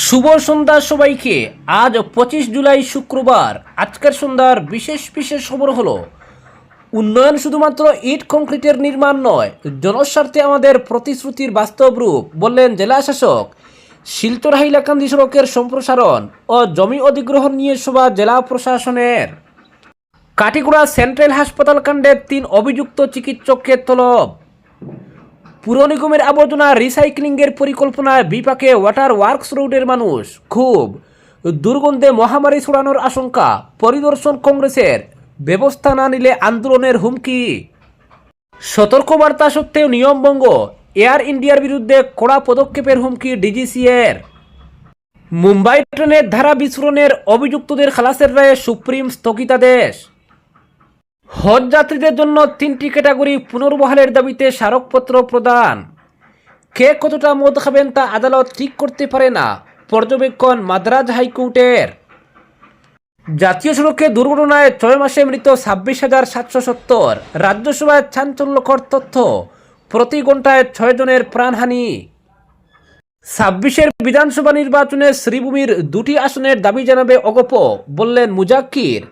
শুভ সন্ধ্যা সবাইকে। আজ পঁচিশ জুলাই শুক্রবার। আজকের সন্ধ্যার বিশেষ বিশেষ খবর হলো, উন্নয়ন শুধুমাত্র ইট কংক্রিটের নির্মাণ নয়, জনস্বার্থে আমাদের প্রতিশ্রুতির বাস্তব রূপ, বললেন জেলা শাসক। হাইলাকান্দি সড়কের সম্প্রসারণ ও জমি অধিগ্রহণ নিয়ে সভা জেলা প্রশাসনের। কাটিগুড়া সেন্ট্রাল হাসপাতাল কাণ্ডের তিন অভিযুক্ত চিকিৎসককে তলব। পুর নিগমের আবর্জনা রিসাইক্লিংয়ের পরিকল্পনায় বিপাকে ওয়াটার ওয়ার্কস রোডের মানুষ, খুব। দুর্গন্ধে মহামারী ছড়ানোর আশঙ্কা, পরিদর্শন কংগ্রেসের। ব্যবস্থা না নিলে আন্দোলনের হুমকি। সতর্কবার্তা সত্ত্বেও নিয়মভঙ্গ এয়ার ইন্ডিয়ার বিরুদ্ধে কড়া পদক্ষেপের হুমকি ডিজিসিএর। মুম্বাই ট্রেনের ধারা বিস্ফোরণের অভিযুক্তদের খালাসের রায়ে সুপ্রিম স্থগিতাদেশ। হজ যাত্রীদের জন্য তিনটি ক্যাটাগরি পুনর্বহালের দাবিতে স্মারকপত্র প্রদান। কে কতটা মদ খাবেন তা আদালত ঠিক করতে পারে না, পর্যবেক্ষণ মাদ্রাজ হাইকোর্টের। জাতীয় সড়কে দুর্ঘটনায় ছয় মাসে মৃত ছাব্বিশ হাজার সাতশো সত্তর। রাজ্যসভায় চাঞ্চল্যকর তথ্য, প্রতি ঘন্টায় ছয় জনের প্রাণহানি। ছাব্বিশের বিধানসভা নির্বাচনে শ্রীভূমির দুটি আসনের দাবি জানাবে অগপ বললেন মুজাক্কির।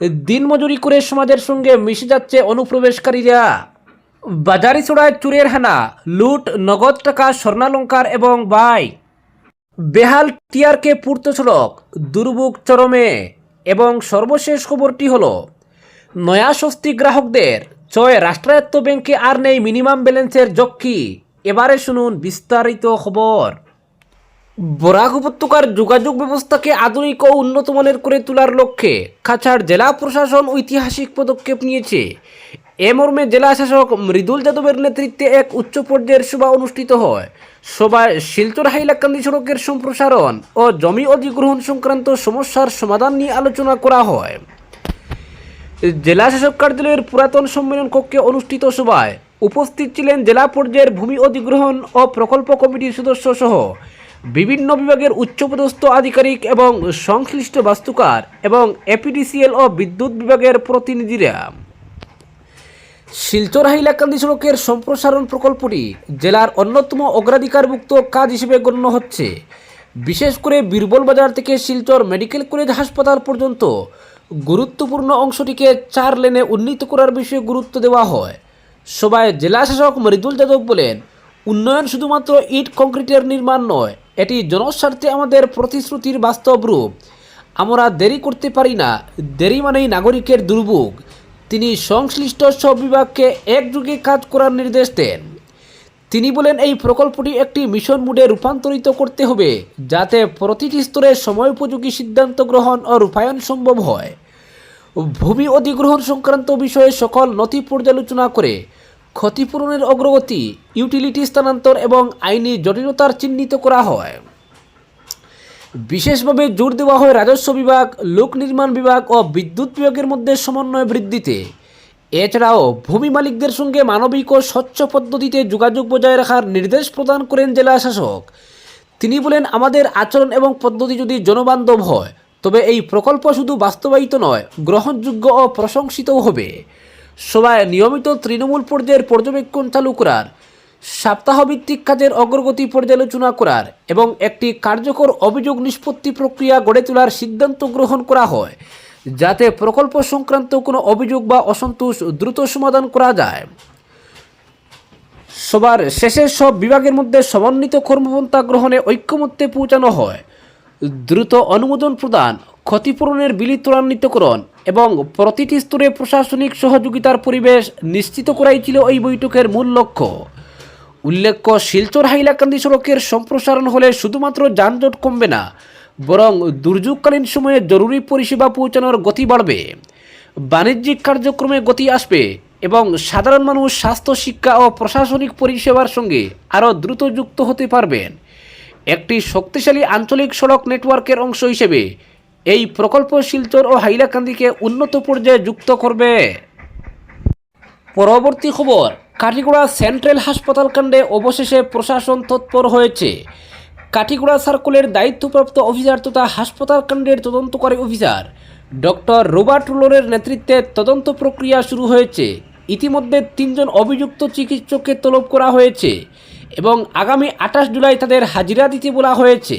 দিনমজুরি করে সমাজের সঙ্গে মিশে যাচ্ছে অনুপ্রবেশকারীরা। বাজারি চড়ায় চুরের হানা, লুট, নগদ টাকা, স্বর্ণালঙ্কার এবং বাইক বেহাল টিআরকে পূর্ত সড়ক দুর্ভোগ চরমে। এবং সর্বশেষ খবরটি হল নয়া স্বস্তি গ্রাহকদের, ছয় রাষ্ট্রায়ত্ত ব্যাংকে আর নেই মিনিমাম ব্যালেন্সের জক্কি এবারে শুনুন বিস্তারিত খবর। বরাক উপত্যকার যোগাযোগ ব্যবস্থাকে আধুনিক ও উন্নত মানের করে তোলার লক্ষ্যে কাছাড় জেলা প্রশাসন ঐতিহাসিক পদক্ষেপ নিয়েছে। এ মর্মে জেলা শাসক মৃদুল যাদবের নেতৃত্বে এক উচ্চ পর্যায়ের সভা অনুষ্ঠিত হয়। সভায় শিলচর হাইলাকান্দি সড়কের সম্প্রসারণ ও জমি অধিগ্রহণ সংক্রান্ত সমস্যার সমাধান নিয়ে আলোচনা করা হয়। জেলা শাসক কার্যালয়ের পুরাতন সম্মেলন কক্ষে অনুষ্ঠিত সভায় উপস্থিত ছিলেন জেলা পর্যায়ের ভূমি অধিগ্রহণ ও প্রকল্প কমিটির সদস্য সহ বিভিন্ন বিভাগের উচ্চপদস্থ আধিকারিক এবং সংশ্লিষ্ট বাস্তুকার এবং এপিডিসিএল ও বিদ্যুৎ বিভাগের প্রতিনিধিরা। শিলচর হাইলাকান্দি সড়কের সম্প্রসারণ প্রকল্পটি জেলার অন্যতম অগ্রাধিকারভুক্ত কাজ হিসেবে গণ্য হচ্ছে। বিশেষ করে বীরবল বাজার থেকে শিলচর মেডিকেল কলেজ হাসপাতাল পর্যন্ত গুরুত্বপূর্ণ অংশটিকে চার লেনে উন্নীত করার বিষয়ে গুরুত্ব দেওয়া হয়। সভায় জেলা শাসক মৃদুল যাদব বলেন, উন্নয়ন শুধুমাত্র ইট কংক্রিটের নির্মাণ নয় এটি জনস্বার্থে আমাদের প্রতিশ্রুতির বাস্তব রূপ। আমরা দেরি করতে পারি না, দেরি মানেই নাগরিকের দুর্ভোগ। তিনি সংশ্লিষ্ট সব বিভাগকে একযোগে কাজ করার নির্দেশ দেন। তিনি বলেন, এই প্রকল্পটি একটি মিশন মুডে রূপান্তরিত করতে হবে, যাতে প্রতিটি স্তরে সময়োপযোগী সিদ্ধান্ত গ্রহণ ও রূপায়ণ সম্ভব হয়। ভূমি অধিগ্রহণ সংক্রান্ত বিষয়ে সকল নথি পর্যালোচনা করে ক্ষতিপূরণের অগ্রগতি ইউটিলিটি স্থানান্তর এবং আইনি জটিলতার চিহ্নিত করা হয়। বিশেষভাবে জোর দেওয়া হয় রাজস্ব বিভাগ, লোক নির্মাণ বিভাগ ও বিদ্যুৎ বিভাগের মধ্যে সমন্বয় বৃদ্ধিতে। এছাড়াও ভূমি মালিকদের সঙ্গে মানবিক ও স্বচ্ছ পদ্ধতিতে যোগাযোগ বজায় রাখার নির্দেশ প্রদান করেন জেলা শাসক। তিনি বলেন, আমাদের আচরণ এবং পদ্ধতি যদি জনবান্ধব হয়, তবে এই প্রকল্প শুধু বাস্তবায়িত নয়, গ্রহণযোগ্য ও প্রশংসিতও হবে। সভায় নিয়মিত তৃণমূল পর্যায়ের পর্যবেক্ষণ চালু করার, সপ্তাহভিত্তিক কাজের অগ্রগতি পর্যালোচনা করার এবং একটি কার্যকর অভিযোগ নিষ্পত্তি প্রক্রিয়া গড়ে তোলার সিদ্ধান্ত গ্রহণ করা হয়, যাতে প্রকল্প সংক্রান্ত কোনো অভিযোগ বা অসন্তোষ দ্রুত সমাধান করা যায়। সবার শেষে সব বিভাগের মধ্যে সমন্বিত কর্মপন্থা গ্রহণে ঐক্যমত্যে পৌঁছানো হয়। দ্রুত অনুমোদন প্রদান, ক্ষতিপূরণের বিলি ত্বরান্বিতকরণ এবং প্রতিটি স্তরে প্রশাসনিক সহযোগিতার পরিবেশ নিশ্চিত করাই ছিল এই বৈঠকের মূল লক্ষ্য। উল্লেখ্য, শিলচর হাইলাকান্দি সড়কের সম্প্রসারণ হলে শুধুমাত্র যানজট কমবে না, বরং দুর্যোগকালীন সময়ে জরুরি পরিষেবা পৌঁছানোর গতি বাড়বে। বাণিজ্যিক কার্যক্রমে গতি আসবে এবং সাধারণ মানুষ স্বাস্থ্য, শিক্ষা ও প্রশাসনিক পরিষেবার সঙ্গে আরও দ্রুত যুক্ত হতে পারবেন। একটি শক্তিশালী আঞ্চলিক সড়ক নেটওয়ার্কের অংশ হিসেবে এই প্রকল্প শিলচর ও হাইলাকান্দিকে উন্নত পর্যায়ে যুক্ত করবে। পরবর্তী খবর কাটিগড়া সেন্ট্রাল হাসপাতাল কাণ্ডে অবশেষে প্রশাসন তৎপর হয়েছে। কাটিগড়া সার্কুলের দায়িত্বপ্রাপ্ত অফিসার তথা হাসপাতাল কাণ্ডের তদন্তকারী অফিসার ডক্টর রোবার্ট রুলোরের নেতৃত্বে তদন্ত প্রক্রিয়া শুরু হয়েছে। ইতিমধ্যে তিনজন অভিযুক্ত চিকিৎসককে তলব করা হয়েছে এবং আগামী আঠাশ জুলাই তাদের হাজিরা দিতে বলা হয়েছে।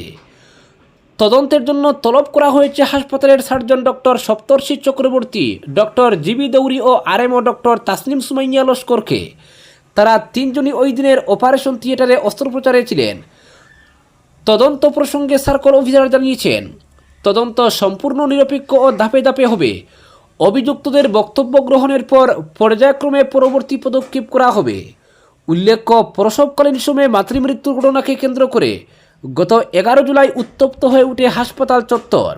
তদন্তের জন্য তলব করা হয়েছে হাসপাতালের surgeon doctor Saptarshi Chakraborty, doctor G B Dauri ও আরএমও ডক্টর তাসনিম সুমাইয়া লস্করকে। তারা তিনজনই ওই দিনের অপারেশন থিয়েটারে অস্ত্রোপচারে ছিলেন। তদন্ত প্রসঙ্গে সার্কল অফিসার জানিয়েছেন, তদন্ত সম্পূর্ণ নিরপেক্ষ ও ধাপে ধাপে হবে। অভিযুক্তদের বক্তব্য গ্রহণের পর পর্যায়ক্রমে পরবর্তী পদক্ষেপ করা হবে। উল্লেখ্য, প্রসবকালীন সময়ে মাতৃমৃত্যুর ঘটনাকে কেন্দ্র করে গত এগারো জুলাই উত্তপ্ত হয়ে উঠে হাসপাতাল চত্বর।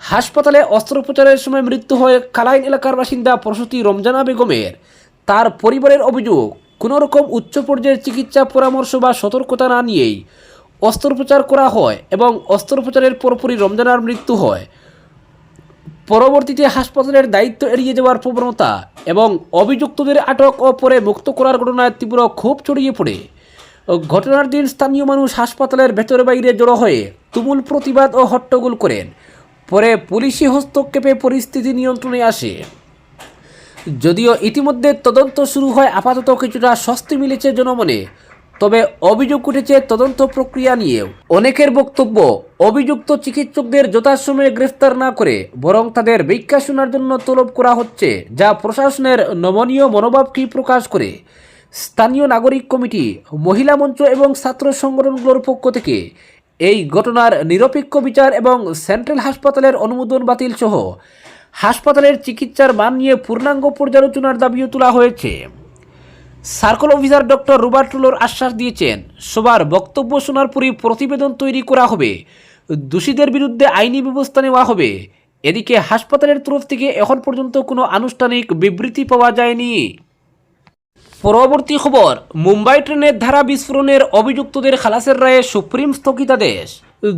হাসপাতালে অস্ত্রোপচারের সময় মৃত্যু হয় কালাইন এলাকার বাসিন্দা প্রসূতি রমজানা বেগমের। তার পরিবারের অভিযোগ কোনো রকম উচ্চ পর্যায়ের চিকিৎসা পরামর্শ বা সতর্কতা না নিয়েই অস্ত্রোপচার করা হয় এবং অস্ত্রোপচারের পরপরই রমজানার মৃত্যু হয়। পরবর্তীতে হাসপাতালের দায়িত্ব এড়িয়ে যাওয়ার প্রবণতা এবং অভিযুক্তদের আটক ও পরে মুক্ত করার ঘটনায় তীব্র ক্ষোভ ছড়িয়ে পড়ে। ঘটনার দিন স্থানীয় মানুষ হাসপাতালের ভেতরে বাইরে জড়ো হয়ে তুমুল প্রতিবাদ ও হট্টগোল করেন। পরে পুলিশি হস্তক্ষেপে পরিস্থিতি নিয়ন্ত্রণে আসে। যদিও ইতিমধ্যে তদন্ত শুরু হয়, আপাতত কিছুটা স্বস্তি মিলেছে জনমনে, তবে অভিযোগ উঠেছে তদন্ত প্রক্রিয়া নিয়েও। অনেকের বক্তব্য, অভিযুক্ত চিকিৎসকদের যথাসময়ে গ্রেফতার না করে বরং তাদের ভিক্ষা শোনার জন্য তলব করা হচ্ছে, যা প্রশাসনের নমনীয় মনোভাবকেই প্রকাশ করে। স্থানীয় নাগরিক কমিটি, মহিলা মঞ্চ এবং ছাত্র সংগঠনগুলোর পক্ষ থেকে এই ঘটনার নিরপেক্ষ বিচার এবং সেন্ট্রাল হাসপাতালের অনুমোদন বাতিল সহ হাসপাতালের চিকিৎসার মান নিয়ে পূর্ণাঙ্গ পর্যালোচনার দাবিও তোলা হয়েছে। সার্কল অফিসার ডক্টর রুবার্ট টুলোর আশ্বাস দিয়েছেন, সবার বক্তব্য শোনার পরই প্রতিবেদন তৈরি করা হবে। দোষীদের বিরুদ্ধে আইনি ব্যবস্থা নেওয়া হবে। এদিকে হাসপাতালের তরফ থেকে এখন পর্যন্ত কোনো আনুষ্ঠানিক বিবৃতি পাওয়া যায়নি। পরবর্তী খবর, মুম্বাই ট্রেনের ধারা বিস্ফোরণের অভিযুক্তদের খালাসের রায়ে সুপ্রিম স্থগিতাদেশ।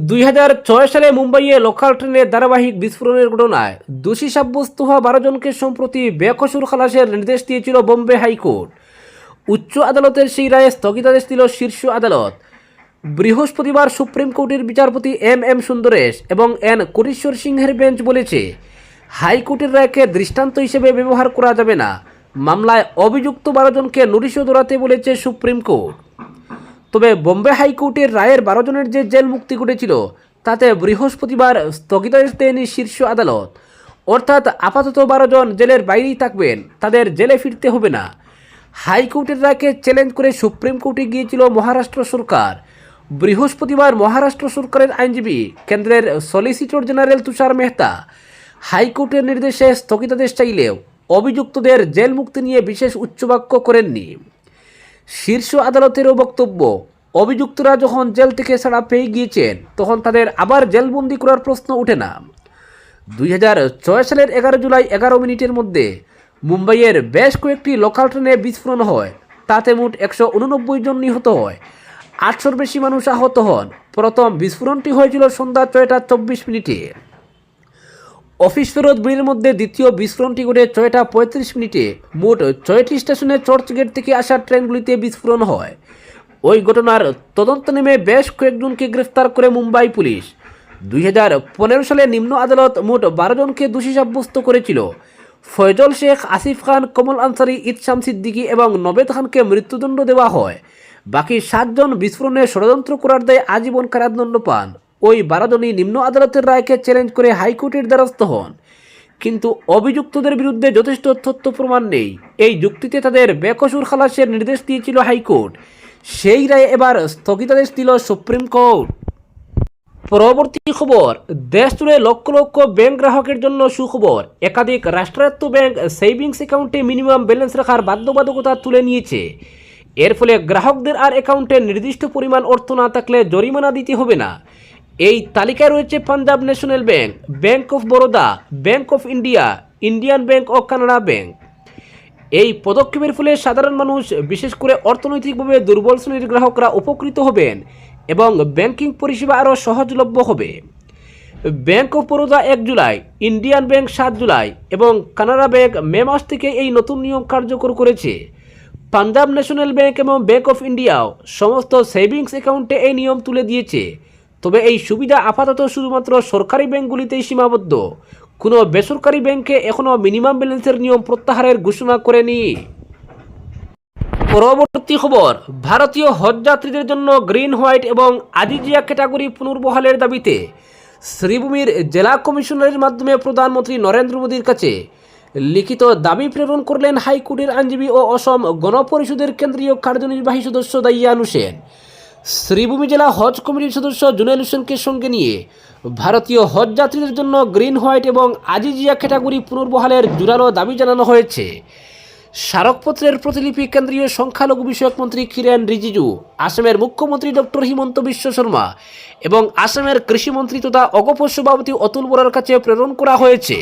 দুই হাজার ছয় সালে মুম্বাইয়ে লোকাল ট্রেনের ধারাবাহিক বিস্ফোরণের ঘটনায় দোষী সাব্যস্ত হওয়া বারো জনকে সম্প্রতি বেকসুর খালাসের নির্দেশ দিয়েছিল বোম্বে হাইকোর্ট। উচ্চ আদালতের সেই রায়ে স্থগিতাদেশ দিল শীর্ষ আদালত। বৃহস্পতিবার সুপ্রিম কোর্টের বিচারপতি এম এম সুন্দরেশ এবং এন কোটেশ্বর সিংহের বেঞ্চ বলেছে, হাইকোর্টের রায়কে দৃষ্টান্ত হিসেবে ব্যবহার করা যাবে না। মামলায় অভিযুক্ত বারো জনকে নোটিশও দৌড়াতে বলেছে সুপ্রিম কোর্ট। তবে বোম্বে হাইকোর্টের রায়ের বারো জনের যে জেল মুক্তি ঘটেছিল, তাতে বৃহস্পতিবার স্থগিতাদেশ দেয়নি শীর্ষ আদালত। অর্থাৎ আপাতত বারো জন জেলের বাইরেই থাকবেন, তাদের জেলে ফিরতে হবে না। হাইকোর্টের রায়কে চ্যালেঞ্জ করে সুপ্রিম কোর্টে গিয়েছিল মহারাষ্ট্র সরকার। বৃহস্পতিবার মহারাষ্ট্র সরকারের আইনজীবী কেন্দ্রের সলিসিটর জেনারেল তুষার মেহতা হাইকোর্টের নির্দেশে স্থগিতাদেশ চাইলেও অভিযুক্তদের জেল মুক্তি নিয়ে বিশেষ উচ্চবাক্য করেননি। শীর্ষ আদালতেরও বক্তব্য, অভিযুক্তরা যখন জেল থেকে ছাড়া পেয়ে গিয়েছেন, তখন তাদের আবার জেলবন্দি করার প্রশ্ন ওঠে না। দুই হাজার ছয় সালের এগারো জুলাই এগারো মিনিটের মধ্যে মুম্বাইয়ের বেশ কয়েকটি লোকাল ট্রেনে বিস্ফোরণ হয়। তাতে মোট একশো উননব্বই জন নিহত হয়। আটশোর বেশি মানুষ আহত হন। প্রথম বিস্ফোরণটি হয়েছিল সন্ধ্যা ছয়টা চব্বিশ মিনিটে। অফিস ফেরত বিড়ির মধ্যে দ্বিতীয় বিস্ফোরণটি ঘটে ছয়টা পঁয়ত্রিশ মিনিটে। মোট ছয়টি স্টেশনে চার্চ গেট থেকে আসা ট্রেনগুলিতে বিস্ফোরণ হয়। ওই ঘটনার তদন্ত নেমে বেশ কয়েকজনকে গ্রেফতার করে মুম্বাই পুলিশ। দুই হাজার পনেরো সালে নিম্ন আদালত মোট বারো জনকে দোষী সাব্যস্ত করেছিল। ফয়জল শেখ, আসিফ খান, কমল আনসারি, ইতসাম সিদ্দিকী এবং নবেদ খানকে মৃত্যুদণ্ড দেওয়া হয়। বাকি সাতজন বিস্ফোরণে ষড়যন্ত্র করার দায়ে আজীবন কারাদণ্ড পান। ওই বারো জনই নিম্ন আদালতের রায়কে চ্যালেঞ্জ করে হাইকোর্টের দ্বারস্থ হন। কিন্তু অভিযুক্তদের বিরুদ্ধে যথেষ্ট তথ্য প্রমাণ নেই। এই যুক্তিতে তাদের বেকসুর খালাসের নির্দেশ দিয়েছিল হাইকোর্ট। সেই রায়ে এবার স্থগিতাদেশ দিল সুপ্রিম কোর্ট। পরবর্তী খবর দেশ জুড়ে লক্ষ লক্ষ ব্যাংক গ্রাহকের জন্য সুখবর। একাধিক রাষ্ট্রায়ত্ত ব্যাংক সেভিংস অ্যাকাউন্টে মিনিমাম ব্যালেন্স রাখার বাধ্যবাধকতা তুলে নিয়েছে। এর ফলে গ্রাহকদের আর অ্যাকাউন্টে নির্দিষ্ট পরিমাণ অর্থ না থাকলে জরিমানা দিতে হবে না। এই তালিকায় রয়েছে Punjab national bank bank of Baroda, bank of India, Indian bank O Canada bank. এই পদক্ষেপের ফলে সাধারণ মানুষ, বিশেষ করে অর্থনৈতিকভাবে দুর্বল শ্রেণির গ্রাহকরা উপকৃত হবেন এবং ব্যাংকিং পরিষেবা আরও সহজলভ্য হবে। ব্যাংক অফ বরোদা এক জুলাই, ইন্ডিয়ান ব্যাংক সাত জুলাই এবং কানাডা ব্যাংক মে মাস থেকে এই নতুন নিয়ম কার্যকর করেছে। পাঞ্জাব ন্যাশনাল ব্যাংক এবং ব্যাংক অফ ইন্ডিয়াও সমস্ত সেভিংস অ্যাকাউন্টে এই নিয়ম তুলে দিয়েছে। তবে এই সুবিধা আপাতত শুধুমাত্র সরকারি ব্যাংকগুলিতেই সীমাবদ্ধ। কোনো বেসরকারি ব্যাংকে এখনও মিনিমাম ব্যালেন্সের নিয়ম প্রত্যাহারের ঘোষণা করেনি। পরবর্তী খবর, ভারতীয় হজ যাত্রীদের জন্য গ্রিন হোয়াইট এবং আজিজিয়া ক্যাটাগরি পুনর্বহালের দাবিতে শ্রীভূমির জেলা কমিশনারের মাধ্যমে প্রধানমন্ত্রী নরেন্দ্র মোদীর কাছে লিখিত দাবি প্রেরণ করলেন হাইকোর্টের আইনজীবী ও অসম গণপরিষদের কেন্দ্রীয় কার্যনির্বাহী সদস্য দাইয়ান হোসেন। শ্রীভূমি জেলা হজ কমিটির সদস্য জুনেল হোসেনকে সঙ্গে নিয়ে ভারতীয় হজ যাত্রীদের জন্য গ্রিন হোয়াইট এবং আজিজিয়া ক্যাটাগরি পুনর্বহালের জোরালো দাবি জানানো হয়েছে। স্মারকপত্রের প্রতিলিপি কেন্দ্রীয় সংখ্যালঘু বিষয়ক মন্ত্রী কিরেন রিজিজু, আসামের মুখ্যমন্ত্রী ডক্টর হিমন্ত বিশ্ব শর্মা এবং আসামের কৃষিমন্ত্রী তথা অগপ সভাপতি অতুল বোরার কাছে প্রেরণ করা হয়েছে।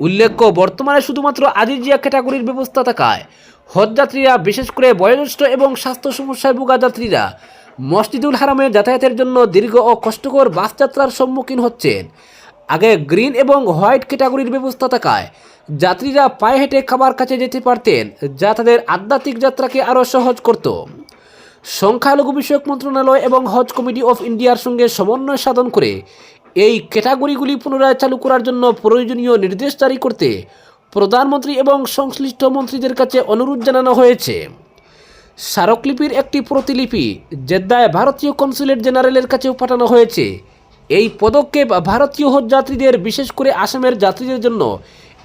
উল্লেখ্য, বর্তমানে শুধুমাত্র আজিজিয়া ক্যাটাগরির ব্যবস্থা থাকায় হজযাত্রীরা বিশেষ করে বয়োজ্যেষ্ঠ এবং স্বাস্থ্য সমস্যায় ভোগা যাত্রীরা মসজিদুল হারামে যাতায়াতের জন্য দীর্ঘ ও কষ্টকর বাস যাত্রার সম্মুখীন হচ্ছেন। আগে গ্রিন এবং হোয়াইট ক্যাটাগরির ব্যবস্থা থাকায় যাত্রীরা পায়ে হেঁটে খাবার কাছে যেতে পারতেন, যা তাদের আধ্যাত্মিক যাত্রাকে আরও সহজ করত। সংখ্যালঘু বিষয়ক মন্ত্রণালয় এবং হজ কমিটি অফ ইন্ডিয়ার সঙ্গে সমন্বয় সাধন করে এই ক্যাটাগরিগুলি পুনরায় চালু করার জন্য প্রয়োজনীয় নির্দেশ জারি করতে প্রধানমন্ত্রী এবং সংশ্লিষ্ট মন্ত্রীদের কাছে অনুরোধ জানানো হয়েছে। স্মারকলিপির একটি প্রতিলিপি জেদ্দায় ভারতীয় কনসুলেট জেনারেলের কাছেও পাঠানো হয়েছে। এই পদক্ষেপ ভারতীয় হজ যাত্রীদের, বিশেষ করে আসামের যাত্রীদের জন্য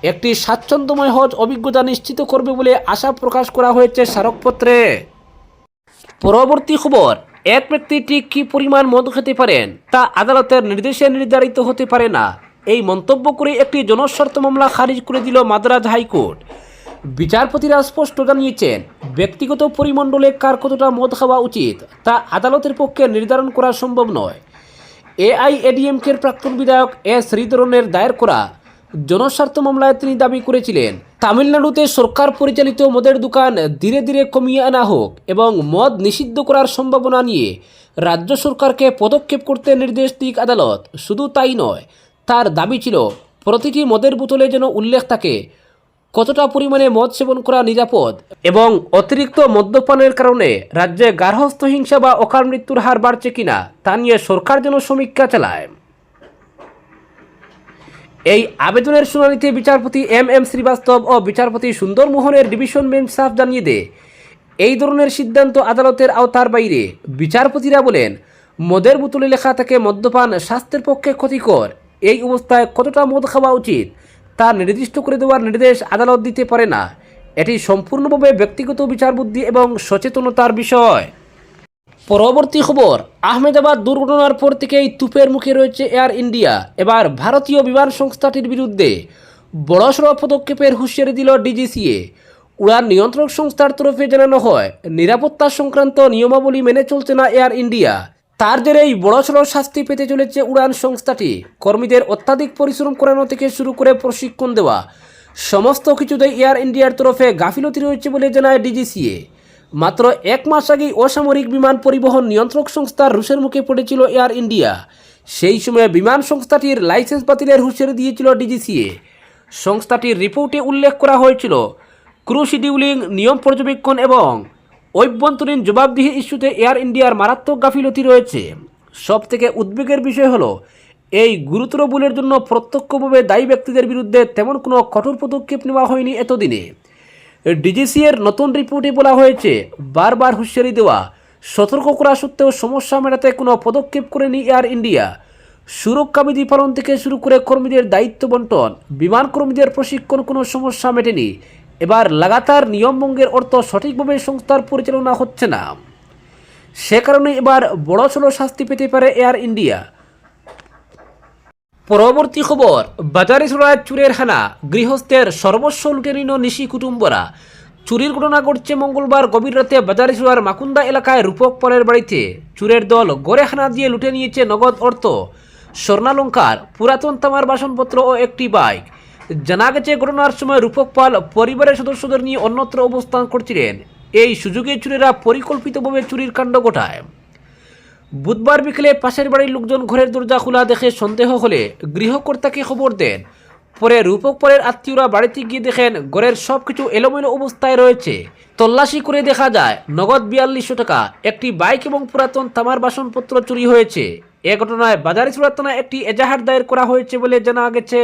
একটি স্বাচ্ছন্দ্যময় হজ অভিজ্ঞতা নিশ্চিত করবে বলে আশা প্রকাশ করা হয়েছে স্মারকপত্রে। পরবর্তী খবর, এক ব্যক্তি ঠিক কী পরিমাণ মদ খেতে পারেন তা আদালতের নির্দেশে নির্ধারিত হতে পারে না। এই মন্তব্য করে একটি জনস্বার্থ মামলা খারিজ করে দিল মাদ্রাজ হাইকোর্ট। বিচারপতিরা স্পষ্ট জানিয়েছেন, ব্যক্তিগত পরিমণ্ডলে কার কতটা মদ খাওয়া উচিত তা আদালতের পক্ষে নির্ধারণ করা সম্ভব নয়। এআইএডিএমকের প্রাক্তন বিধায়ক এস শ্রীধরনের দায়ের করা জনস্বার্থ মামলায় তিনি দাবি করেছিলেন, তামিলনাড়ুতে সরকার পরিচালিত মদের দোকান ধীরে ধীরে কমিয়ে আনা হোক এবং মদ নিষিদ্ধ করার সম্ভাবনা নিয়ে রাজ্য সরকারকে পদক্ষেপ করতে নির্দেশ দিক আদালত। শুধু তাই নয়, তার দাবি ছিল, প্রতিটি মদের বোতলে যেন উল্লেখ থাকে কতটা পরিমাণে মদ সেবন করা নিরাপদ এবং অতিরিক্ত মদ্যপানের কারণে রাজ্যে গার্হস্থ হিংসা বা অকাল মৃত্যুর হার বাড়ছে কিনা তা নিয়ে সরকার যেন সমীক্ষা চালায়। এই আবেদনের শুনানিতে বিচারপতি এম এম শ্রীবাস্তব ও বিচারপতি সুন্দর মোহনের ডিভিশন বেঞ্চ সাফ জানিয়ে দেয়, এই ধরনের সিদ্ধান্ত আদালতের আওতার বাইরে। বিচারপতিরা বলেন, মদের বোতলে লেখা থাকে মদ্যপান স্বাস্থ্যের পক্ষে ক্ষতিকর। এই অবস্থায় কতটা মদ খাওয়া উচিত তা নির্দিষ্ট করে দেওয়ার নির্দেশ আদালত দিতে পারে না। এটি সম্পূর্ণভাবে ব্যক্তিগত বিচারবুদ্ধি এবং সচেতনতার বিষয়। পরবর্তী খবর, আহমেদাবাদ দুর্ঘটনার পর থেকেই তুপের মুখে রয়েছে এয়ার ইন্ডিয়া। এবার ভারতীয় বিমান সংস্থাটির বিরুদ্ধে বড়সড় পদক্ষেপের হুঁশিয়ারি দিল ডিজিসিএ। উড়ান নিয়ন্ত্রক সংস্থার তরফে জানানো হয়, নিরাপত্তা সংক্রান্ত নিয়মাবলী মেনে চলছে না এয়ার ইন্ডিয়া। তার জেরেই বড়সড় শাস্তি পেতে চলেছে উড়ান সংস্থাটি। কর্মীদের অত্যাধিক পরিশ্রম করানো থেকে শুরু করে প্রশিক্ষণ দেওয়া। সমস্ত কিছুতেই এয়ার ইন্ডিয়ার তরফে গাফিলতি রয়েছে বলে জানায় ডিজিসিএ। মাত্র এক মাস আগেই অসামরিক বিমান পরিবহন নিয়ন্ত্রক সংস্থার রুশের মুখে পড়েছিল এয়ার ইন্ডিয়া। সেই সময়ে বিমান সংস্থাটির লাইসেন্স বাতিলের হুঁশিয়ারি দিয়েছিল ডিজিসিএ। সংস্থাটির রিপোর্টে উল্লেখ করা হয়েছিল, ক্রু শিডিউলিং, নিয়ম পর্যবেক্ষণ এবং অভ্যন্তরীণ জবাবদিহি ইস্যুতে এয়ার ইন্ডিয়ার মারাত্মক গাফিলতি রয়েছে। সব থেকে উদ্বেগের বিষয় হলো, এই গুরুতর ভুলের জন্য প্রত্যক্ষভাবে দায়ী ব্যক্তিদের বিরুদ্ধে তেমন কোনো কঠোর পদক্ষেপ নেওয়া হয়নি এতদিনে। ডিজিসি এর নতুন রিপোর্টে বলা হয়েছে, বারবার হুঁশিয়ারি দেওয়া, সতর্ক করা সত্ত্বেও সমস্যা মেটাতে কোনো পদক্ষেপ করেনি এয়ার ইন্ডিয়া। সুরক্ষা বিধি পালন থেকে শুরু করে কর্মীদের দায়িত্ব বন্টন, বিমান কর্মীদের প্রশিক্ষণ কোনো সমস্যা মেটেনি। এবার লাগাতার নিয়মভঙ্গের অর্থ সঠিকভাবে সংস্থার পরিচালনা হচ্ছে না। সে কারণে এবার বড় বড়সড় শাস্তি পেতে পারে এয়ার ইন্ডিয়া। পরবর্তী খবর, বাজারে ছড়ায় চুরের হানা। গৃহস্থের সর্বস্ব লুটে নিল নিশি কুটুম্বরা। চুরির ঘটনা ঘটছে মঙ্গলবার গভীর রাতে বাজারে ছড়ার মাকুন্দা এলাকায় রূপক পালের বাড়িতে। চুরের দল গড়ে হানা দিয়ে লুটে নিয়েছে নগদ অর্থ। স্বর্ণালঙ্কার, পুরাতন তামার বাসনপত্র ও একটি বাইক। জানা গেছে ঘটনার সময় রূপক পাল পরিবারের সদস্যদের নিয়ে অন্যত্র অবস্থান করছিলেন। এই সুযোগে চুরেরা পরিকল্পিতভাবে চুরির কাণ্ড ঘটায়। বুধবার বিকেলে পাশের বাড়ির লোকজন ঘরের দরজা খোলা দেখে সন্দেহ হলে গৃহকর্তাকে খবর দেন। পরে রূপক পরের আত্মীয়রা বাড়িতে গিয়ে দেখেন, ঘরের সব কিছু এলোমেলো অবস্থায় রয়েছে। তল্লাশি করে দেখা যায়, নগদ বিয়াল্লিশশো টাকা, একটি বাইক এবং পুরাতন তামার বাসনপত্র চুরি হয়েছে। এ ঘটনায় বাজারে থানায় একটি এজাহার দায়ের করা হয়েছে বলে জানা গেছে।